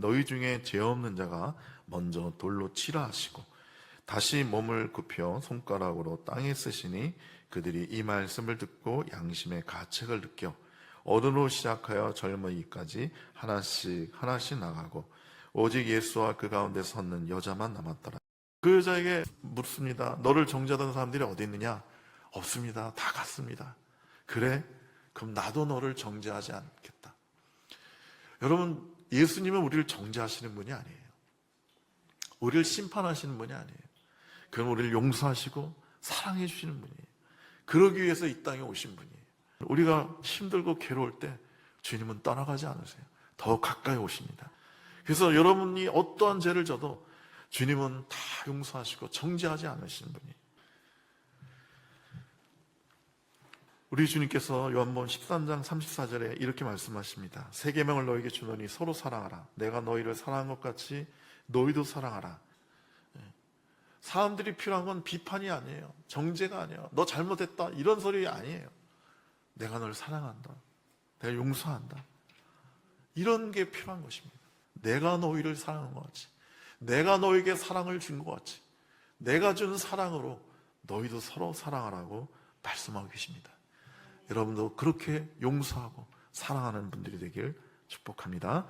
너희 중에 죄 없는 자가 먼저 돌로 치라 하시고 다시 몸을 굽혀 손가락으로 땅에 쓰시니 그들이 이 말씀을 듣고 양심의 가책을 느껴 어른으로 시작하여 젊은이까지 하나씩 하나씩 나가고 오직 예수와 그 가운데 섰는 여자만 남았더라. 그 여자에게 묻습니다. 너를 정죄하던 사람들이 어디 있느냐? 없습니다. 다 갔습니다. 그래? 그럼 나도 너를 정죄하지 않겠다. 여러분, 예수님은 우리를 정죄하시는 분이 아니에요. 우리를 심판하시는 분이 아니에요. 그는 우리를 용서하시고 사랑해 주시는 분이에요. 그러기 위해서 이 땅에 오신 분이에요. 우리가 힘들고 괴로울 때 주님은 떠나가지 않으세요. 더 가까이 오십니다. 그래서 여러분이 어떠한 죄를 져도 주님은 다 용서하시고 정죄하지 않으시는 분이에요. 우리 주님께서 요한복음 13장 34절에 이렇게 말씀하십니다. 세 계명을 너에게 주노니 서로 사랑하라. 내가 너희를 사랑한 것 같이 너희도 사랑하라. 예. 사람들이 필요한 건 비판이 아니에요. 정죄가 아니에요. 너 잘못했다. 이런 소리 아니에요. 내가 널 사랑한다. 내가 용서한다. 이런 게 필요한 것입니다. 내가 너희를 사랑한 것 같이. 내가 너에게 사랑을 준 것 같이. 내가 준 사랑으로 너희도 서로 사랑하라고 말씀하고 계십니다. 여러분도 그렇게 용서하고 사랑하는 분들이 되길 축복합니다.